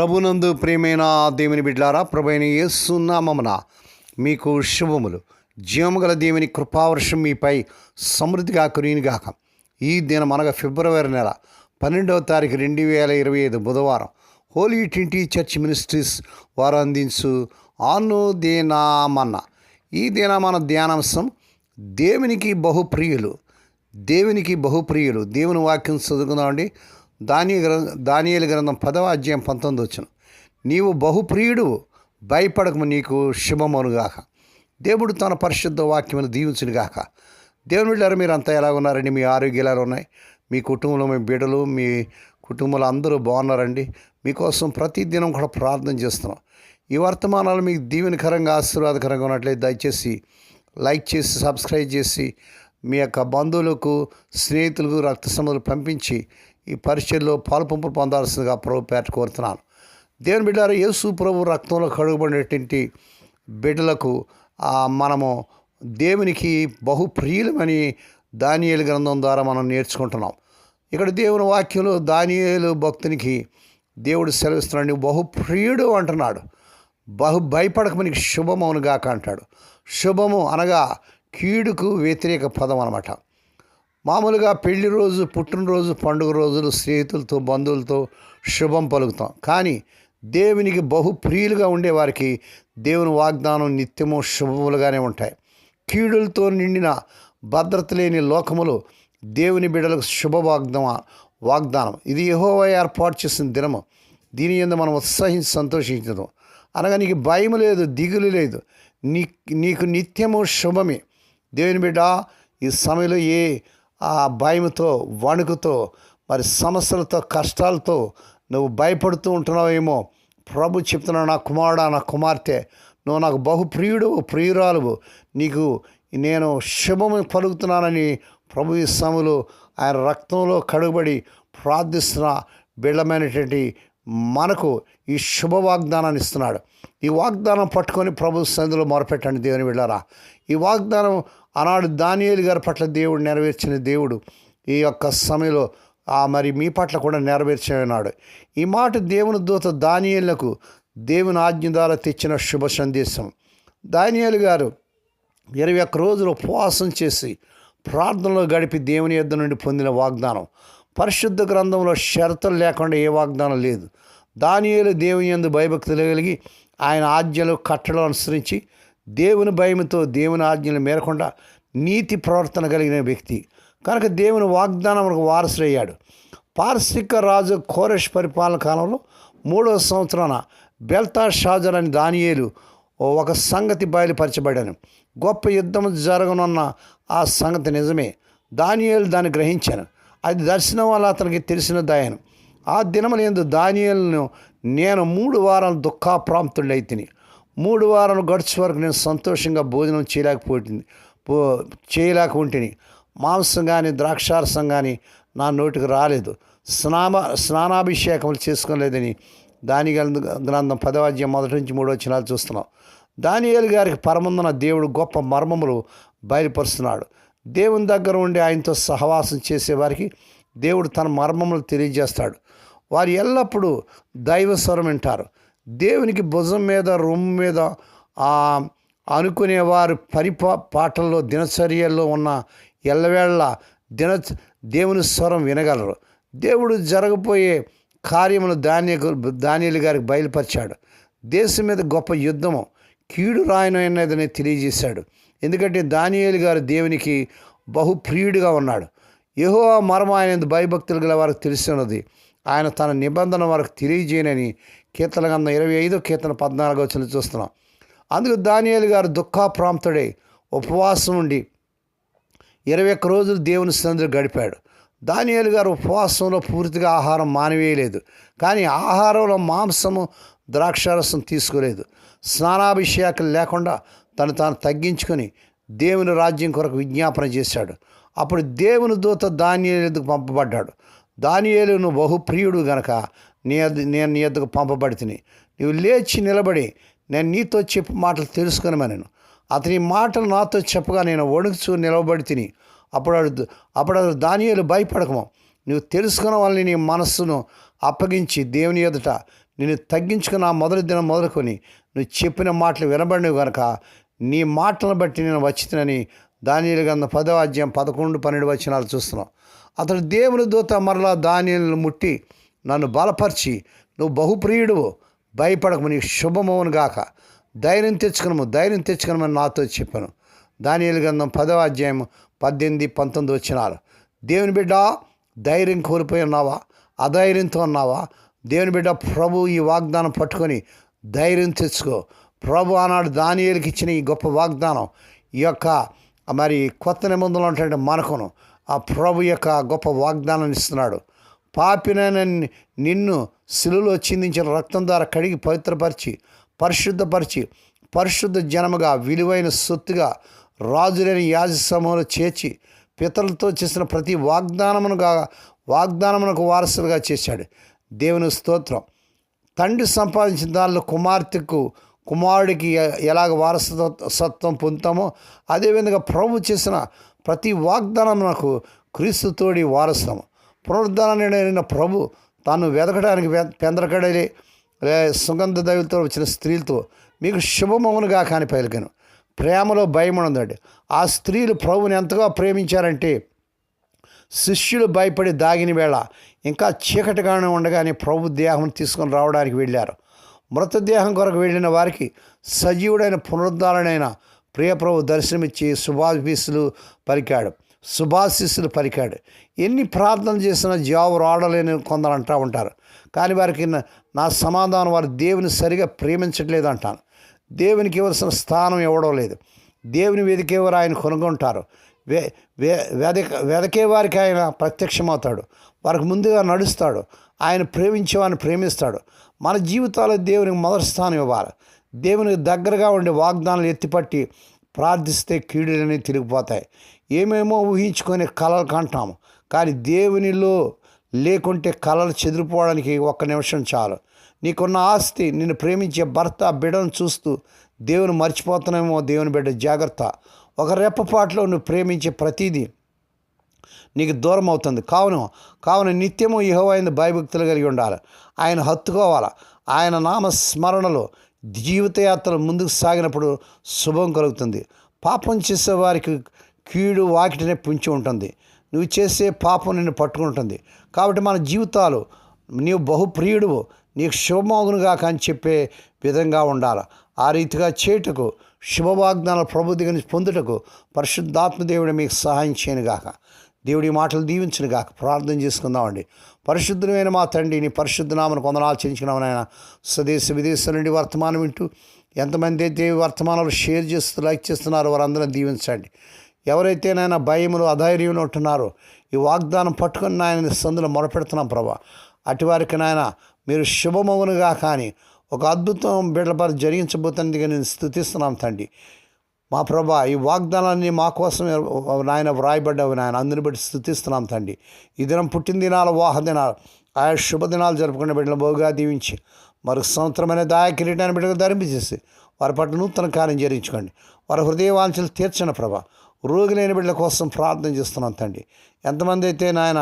ప్రభునందు ప్రియమైన దేవుని బిడ్లారా ప్రభైన యేసునామమున మీకు శుభములు. జీవముగల దేవుని కృపావర్షం మీపై సమృద్ధిగా కురిగాక ఈ దినం అనగా ఫిబ్రవరి నెల పన్నెండవ తారీఖు రెండు వేల ఇరవై ఐదు బుధవారం హోలీ ట్వంటీ చర్చ్ మినిస్ట్రీస్ వారు అందించు ఆను దీనామన్న ఈ దినమన ధ్యానాంశం దేవునికి బహుప్రియులు దేవునికి బహుప్రియులు. దేవుని వాక్యం చదువుకుందామండి. దాని దానియలు గ్రంథం పదవ అధ్యాయం పంతొమ్మిది వచ్చిన. నీవు బహుప్రియుడు భయపడకము నీకు శుభమనుగాక. దేవుడు తన పరిశుద్ధ వాక్యమును దీవించునుగాక దేవుని మీరు అంతా ఎలా ఉన్నారండి? మీ ఆరోగ్యాలు ఎలా ఉన్నాయి? మీ కుటుంబంలో మీ బిడ్డలు మీ కుటుంబంలో అందరూ బాగున్నారండి? మీకోసం ప్రతిదినం కూడా ప్రార్థన చేస్తున్నాం. ఈ వర్తమానాలు మీకు దీవెనకరంగా ఆశీర్వాదకరంగా ఉన్నట్లయితే దయచేసి లైక్ చేసి సబ్స్క్రైబ్ చేసి మీ యొక్క బంధువులకు స్నేహితులకు రక్త సంబంధాలు పంపించి ఈ పరిస్థితుల్లో పాల్పంపు పొందాల్సిందిగా ప్రభు పేట కోరుతున్నాను. దేవుని బిడ్డారు యేసు ప్రభు రక్తంలో కడుగుబడినటువంటి బిడ్డలకు మనము దేవునికి బహు ప్రియులమని దానియేలు గ్రంథం ద్వారా మనం నేర్చుకుంటున్నాం. ఇక్కడ దేవుని వాక్యంలో దానియేలు భక్తునికి దేవుడు సెలవిస్తున్నాడు బహు ప్రియుడు అంటున్నాడు. బహు భయపడకమని శుభమవును గాక అంటాడు. శుభము అనగా కీడుకు వ్యతిరేక పదం అనమాట మామూలుగా పెళ్ళి రోజు పుట్టినరోజు పండుగ రోజులు స్నేహితులతో బంధువులతో శుభం పలుకుతాం. కానీ దేవునికి బహు ప్రియులుగా ఉండేవారికి దేవుని వాగ్దానం నిత్యము శుభములుగానే ఉంటాయి. కీడులతో నిండిన భద్రత లేని లోకములు దేవుని బిడ్డలకు శుభ వాగ్దాన. వాగ్దానం ఇది యెహోవా ఏర్పాటు చేసిన దినము. దీని మీద మనం ఉత్సహించి సంతోషించదు. అనగా నీకు భయం లేదు దిగులు లేదు. నీ నీకు నిత్యము శుభమే. దేవుని బిడ్డ ఈ సమయంలో ఏ ఆ భయంతో వణుకుతో మరి సమస్యలతో కష్టాలతో నువ్వు భయపడుతూ ఉంటున్నావేమో. ప్రభు చెప్తున్నావు నా కుమారుడా నా కుమార్తె నువ్వు నాకు బహు ప్రియుడు ప్రియురాలువు. నీకు నేను శుభము పలుకుతున్నానని ప్రభు ఈ సమయంలో ఆయన రక్తంలో కడుగుబడి ప్రార్థిస్తున్న బిళ్ళమైనటువంటి మనకు ఈ శుభ వాగ్దానాన్ని ఇస్తున్నాడు. ఈ వాగ్దానం పట్టుకొని ప్రభు సంధిలో మొరపెట్టండి దేవుని వెళ్ళారా ఈ వాగ్దానం ఆనాడు దానియేలు గారి పట్ల దేవుడు నెరవేర్చిన దేవుడు ఈ యొక్క సమయంలో ఆ మరి మీ పట్ల కూడా నెరవేర్చినాడు. ఈ మాట దేవుని దూత దానియేలకు దేవుని ఆజ్ఞ ద్వారా తెచ్చిన శుభ సందేశం. దానియేలు గారు ఇరవై ఒక్క రోజులు ఉపవాసం చేసి ప్రార్థనలో గడిపి దేవుని యొద్ద నుండి పొందిన వాగ్దానం. పరిశుద్ధ గ్రంథంలో షరతులు లేకుండా ఏ వాగ్దానం లేదు. దానియేలు దేవుని యందు భయభక్తులు కలిగి ఆయన ఆజ్ఞలు కట్టడం అనుసరించి దేవుని భయంతో దేవుని ఆజ్ఞలు మేరకుండా నీతి ప్రవర్తన కలిగిన వ్యక్తి. కనుక దేవుని వాగ్దానములకు వారసుడయ్యాడు పార్శిక రాజు కోరెష్ పరిపాలన కాలంలో మూడవ సంవత్సరాన బెల్తా షాజర్ అని దానియేలు ఒక సంగతి బయలుపరచబడాను. గొప్ప యుద్ధం జరగనున్న ఆ సంగతి నిజమే. దానియేలు దాన్ని గ్రహించాను. అది దర్శనం వల్ల అతనికి తెలిసిన దాయను. ఆ దినములందు దానియలను నేను మూడు వారాలు దుఃఖాప్రాంతుడైతిని మూడు వారాలు గడిచే వరకు నేను సంతోషంగా భోజనం చేయలేకపోయింది. పో చేయలేక ఉంటేని మాంసం కానీ ద్రాక్షారసం కానీ నా నోటికి రాలేదు. స్నామ స్నానాభిషేకములు చేసుకోలేదని దాని గ్రంథం పదవాద్యం మొదటి నుంచి మూడో వచ్చినాలు చూస్తున్నాం. దానియేలు గారికి పరమందున దేవుడు గొప్ప మర్మములు బయలుపరుస్తున్నాడు. దేవుని దగ్గర ఉండి ఆయనతో సహవాసం చేసేవారికి దేవుడు తన మర్మములు తెలియజేస్తాడు. వారు ఎల్లప్పుడూ దైవ స్వరం వింటారు. దేవునికి భుజం మీద రొమ్ము మీద అనుకునేవారు పరిపా పాటల్లో దినచర్యల్లో ఉన్న ఎల్లవేళ దిన దేవుని స్వరం వినగలరు. దేవుడు జరగబోయే కార్యములు ధాన్య ధాన్యులు గారికి బయలుపరిచాడు. దేశం మీద గొప్ప యుద్ధము కీడు రాయనైనదని తెలియజేశాడు. ఎందుకంటే దానియేలు గారు దేవునికి బహు ప్రియుడిగా ఉన్నాడు. యహో మరమ ఆయన భయభక్తులు గల వారికి తెలిసినది. ఆయన తన నిబంధన వారికి తెలియజేయనని కీర్తన గంధం ఇరవై ఐదు కీర్తన పద్నాలుగు వచ్చిన చూస్తున్నాం. అందుకు దానియాలు గారు దుఃఖాప్రాంతుడై ఉపవాసం ఉండి ఇరవై ఒక్క రోజులు దేవుని సన్నిధిలో గడిపాడు. దానియాలు గారు ఉపవాసంలో పూర్తిగా ఆహారం మానివేయలేదు. కానీ ఆహారంలో మాంసము ద్రాక్షారసం తీసుకోలేదు. స్నానాభిషేకం లేకుండా తను తాను తగ్గించుకొని దేవుని రాజ్యం కొరకు విజ్ఞాపన చేశాడు. అప్పుడు దేవుని దూత ధాన్యం ఎందుకు పంపబడ్డాడు? దానియేలును నువ్వు బహుప్రియుడు గనక నీ నేను నీ ఎద్దుకు పంపబడితిని నువ్వు లేచి నిలబడి నేను నీతో చెప్పు మాటలు తెలుసుకునమనను అతని మాటలు నాతో చెప్పగా నేను వణుకుచూ నిలబడి తిని అప్పుడు అప్పుడు దానియాలు భయపడకము. నువ్వు తెలుసుకున్న వాళ్ళని నీ మనస్సును అప్పగించి దేవుని ఎదుట నేను తగ్గించుకున్న ఆ మొదటి దినం మొదలుకొని నువ్వు చెప్పిన మాటలు వినబడినవి కనుక నీ మాటలను బట్టి నేను వచ్చినని దానియులు గంధ పదో అధ్యాయం పదకొండు పన్నెండు వచనాలు చూస్తున్నాం. అతడు దేవుని దూత మరలా ధాన్యాలను ముట్టి నన్ను బలపరిచి నువ్వు బహుప్రియుడువు భయపడకము నీ శుభమవును గాక. ధైర్యం తెచ్చుకునము ధైర్యం తెచ్చుకునమని నాతో చెప్పాను. దానియులు గంధం పదవ అధ్యాయం పద్దెనిమిది పంతొమ్మిది వచ్చినారు దేవుని బిడ్డ ధైర్యం కోల్పోయి ఉన్నావా? అధైర్యంతో ఉన్నావా? దేవుని బిడ్డ ప్రభు ఈ వాగ్దానం పట్టుకొని ధైర్యం తెచ్చుకో. ప్రభు ఆనాడు దానియలకి ఇచ్చిన ఈ గొప్ప వాగ్దానం ఈ యొక్క మరి కొత్త నిబంధనలు అంటే మనకును. ఆ ప్రభు యొక్క గొప్ప వాగ్దానాన్ని ఇస్తున్నాడు. పాపినైన నిన్ను శిలులో చిందించిన రక్తం ద్వారా కడిగి పవిత్రపరిచి పరిశుద్ధపరిచి పరిశుద్ధ జనముగా విలువైన సొత్తుగా రాజులేని యాజ సమూహంలో చేర్చి పితరులతో చేసిన ప్రతి వాగ్దానమునుగా వాగ్దానమునకు వారసులుగా చేశాడు. దేవుని స్తోత్రం. తండ్రి సంపాదించిన దానిలో కుమార్తెకు కుమారుడికి ఎలాగ ఎలాగ వారసత్వం పొందుతామో అదేవిధంగా ప్రభు చేసిన ప్రతి వాగ్దానమునకు క్రీస్తు తోడి వారసము పునరుద్ధానైన ప్రభు తాను వెదకడానికి పెందరకడలే లే సుగంధ దైవులతో వచ్చిన స్త్రీలతో మీకు శుభమవునుగా కాని పలికాను. ప్రేమలో భయం ఉందండి ఆ స్త్రీలు ప్రభుని ఎంతగా ప్రేమించారంటే శిష్యులు భయపడి దాగిన వేళ ఇంకా చీకటిగానే ఉండగానే ప్రభు దేహం తీసుకొని రావడానికి వెళ్ళారు. మృతదేహం కొరకు వెళ్ళిన వారికి సజీవుడైన పునరుద్ధారణైన ప్రియప్రభు దర్శనమిచ్చి శుభాశీస్సులు పలికాడు. శుభాశీస్సులు పలికాడు. ఎన్ని ప్రార్థన చేసినా జాబు రావడలేని కొందరు అంటూ ఉంటారు. కానీ వారికి నా- సమాధానం వారు దేవుని సరిగా ప్రేమించట్లేదు అంటాను దేవునికి ఇవ్వాల్సిన స్థానం ఇవ్వడం లేదు. దేవుని వెతికేవారు ఆయన కొనుగొంటారు. వే వే వెదక వెదకే వారికి ఆయన ప్రత్యక్షమవుతాడు. వారికి ముందుగా నడుస్తాడు. ఆయన ప్రేమించేవారిని ప్రేమిస్తాడు. మన జీవితాల్లో దేవునికి మొదటి స్థానం ఇవ్వాలి. దేవునికి దగ్గరగా ఉండే వాగ్దానాలు ఎత్తిపట్టి ప్రార్థిస్తే కీడులని తిరిగిపోతాయి. ఏమేమో ఊహించుకొని కళలు కంటాము. కానీ దేవునిలో లేకుంటే కళలు చెదిరిపోవడానికి ఒక్క నిమిషం చాలు. నీకున్న ఆస్తి నిన్ను ప్రేమించే భర్త బిడ్డను చూస్తూ దేవుని మర్చిపోతున్నామో దేవుని బిడ్డ జాగ్రత్త. ఒక రెప్పపాట్లో నువ్వు ప్రేమించే ప్రతిదీ నీకు దూరం అవుతుంది. కావున కావున నిత్యము యహోవైన భయభక్తులు కలిగి ఉండాలి. ఆయన హత్తుకోవాలి? ఆయన నామ స్మరణలో జీవితయాత్ర ముందుకు సాగినప్పుడు శుభం కలుగుతుంది. పాపం చేసే వారికి కీడు వాకిటినే పుంచి ఉంటుంది. నువ్వు చేసే పాపం నిన్ను పట్టుకుంటుంది. కాబట్టి మన జీవితాలు నీవు బహుప్రియుడు నీకు శుభమోగునుగా అని చెప్పే విధంగా ఉండాలి. ఆ రీతిగా చేయుటకు శుభవాగ్దానాలు ప్రభు పొందుటకు పరిశుద్ధాత్మ దేవుడు మీకు సహాయం చేయనుగాక. దేవుడి మాటలు దీవించనుగాక. ప్రార్థన చేసుకుందామండి. పరిశుద్ధమైన మా తండ్రి నీ పరిశుద్ధ కొందనాలు చెంచుకున్నామని ఆయన స్వదేశ విదేశాల నుండి వర్తమానం వింటూ ఎంతమంది అయితే వర్తమానాలు షేర్ చేస్తూ లైక్ చేస్తున్నారో వారందరూ దీవించండి. ఎవరైతే నాయన భయములు అధైర్యంలో ఉంటున్నారో ఈ వాగ్దానం పట్టుకుని నాయన సందులో మొరపెడుతున్నాం ప్రభా. అటువారికి నాయన మీరు శుభమవునుగా కానీ ఒక అద్భుతం బిడ్డలపరి జరిగించబోతున్నదిగా నేను స్థుతిస్తున్నాం తండ్రి. మా ప్రభా ఈ వాగ్దానాన్ని మా కోసం నాయన వ్రాయబడ్డవి నాయన. అందుని బట్టి స్థుతిస్తున్నాం తండ్రి. ఈ దినం పుట్టిన దినాలు వాహ దినాలు ఆయా శుభదినాలు జరుపుకునే బిడ్డలు బహుగా దీవించి మరొక సంవత్సరమైన దాయ కిరీటాన్ని బిడ్డలు ధరింపజేసి వారి పట్ల నూతన కార్యం జరిగించుకోండి. వారి హృదయ వాంఛలు తీర్చిన ప్రభా. రోగులైన బిడ్డల కోసం ప్రార్థన చేస్తున్నాం తండ్రి. ఎంతమంది అయితే నాయన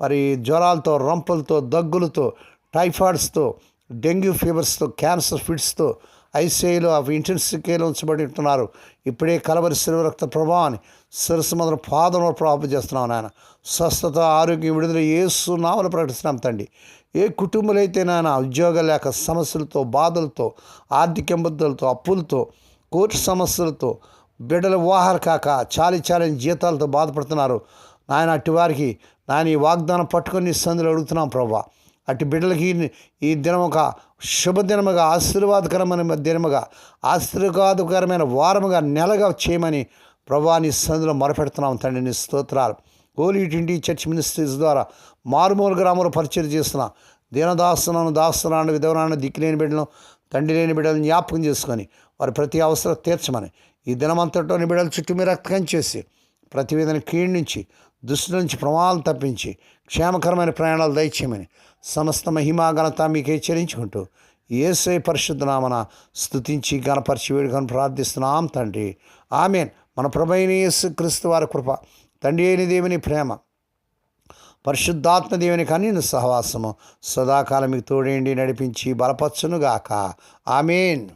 మరి జ్వరాలతో రంపులతో దగ్గులతో టైఫాయిడ్స్తో డెంగ్యూ ఫీవర్స్తో క్యాన్సర్ ఫిట్స్తో ఐసీఐలో అవి ఇంటెన్సివ్ కేర్లో ఉంచబడి ఉంటున్నారు. ఇప్పుడే కలవరి శిలువ రక్త ప్రభావాన్ని శిరస్సు మొదల పాదం ప్రాప్తి చేస్తున్నాం నాయన. స్వస్థత ఆరోగ్యం విడుదల ఏసు నామలు ప్రకటిస్తున్నాం తండ్రి. ఏ కుటుంబాలు అయితే నాయన ఉద్యోగం లేక సమస్యలతో బాధలతో ఆర్థిక ఇబ్బందులతో అప్పులతో కోర్టు సమస్యలతో బిడ్డల వివాహాలు కాక చాలి చాలని జీతాలతో బాధపడుతున్నారు. నాయన అట్టి వారికి నాయన ఈ వాగ్దానం పట్టుకొని సందులు అడుగుతున్నాం ప్రభా. అటు బిడ్డలకి ఈ దినం ఒక శుభదినముగా ఆశీర్వాదకరమైన దినముగా ఆశీర్వాదకరమైన వారముగా నెలగా చేయమని ప్రభా నీ సందులో మొరపెడుతున్నాం తండ్రి నీ స్తోత్రాలు. హోలీ ఇంటి చర్చ్ మినిస్ట్రీస్ ద్వారా మారుమూల గ్రామంలో పరిచయం చేస్తున్న దీనదాసనను దాసనాన్ని విధవనాన్ని దిక్కులేని బిడ్డలను తండ్రి లేని బిడ్డలను జ్ఞాపకం చేసుకొని వారి ప్రతి అవసరం తీర్చమని ఈ దినమంతటో బిడ్డల చుట్టూ మీరు రక్తం చేసి ప్రతివేదన విధన దుష్టి నుంచి దుష్టు నుంచి ప్రమాదాలు తప్పించి క్షేమకరమైన ప్రయాణాలు దయచేయమని సమస్త మహిమా ఘనత మీకు హెచ్చరించుకుంటూ ఏసై పరిశుద్ధనామన స్థుతించి గణపరిచి వేడుకొని ప్రార్థిస్తున్నాం తండ్రి. ఆమెన్. మన ప్రభైన యేసు క్రీస్తు వారి కృప తండ్రి అయిన దేవుని ప్రేమ పరిశుద్ధాత్మ దేవుని కన్నీను సహవాసము సదాకాలం మీకు తోడేండి నడిపించి బలపచ్చునుగాక ఆమెన్.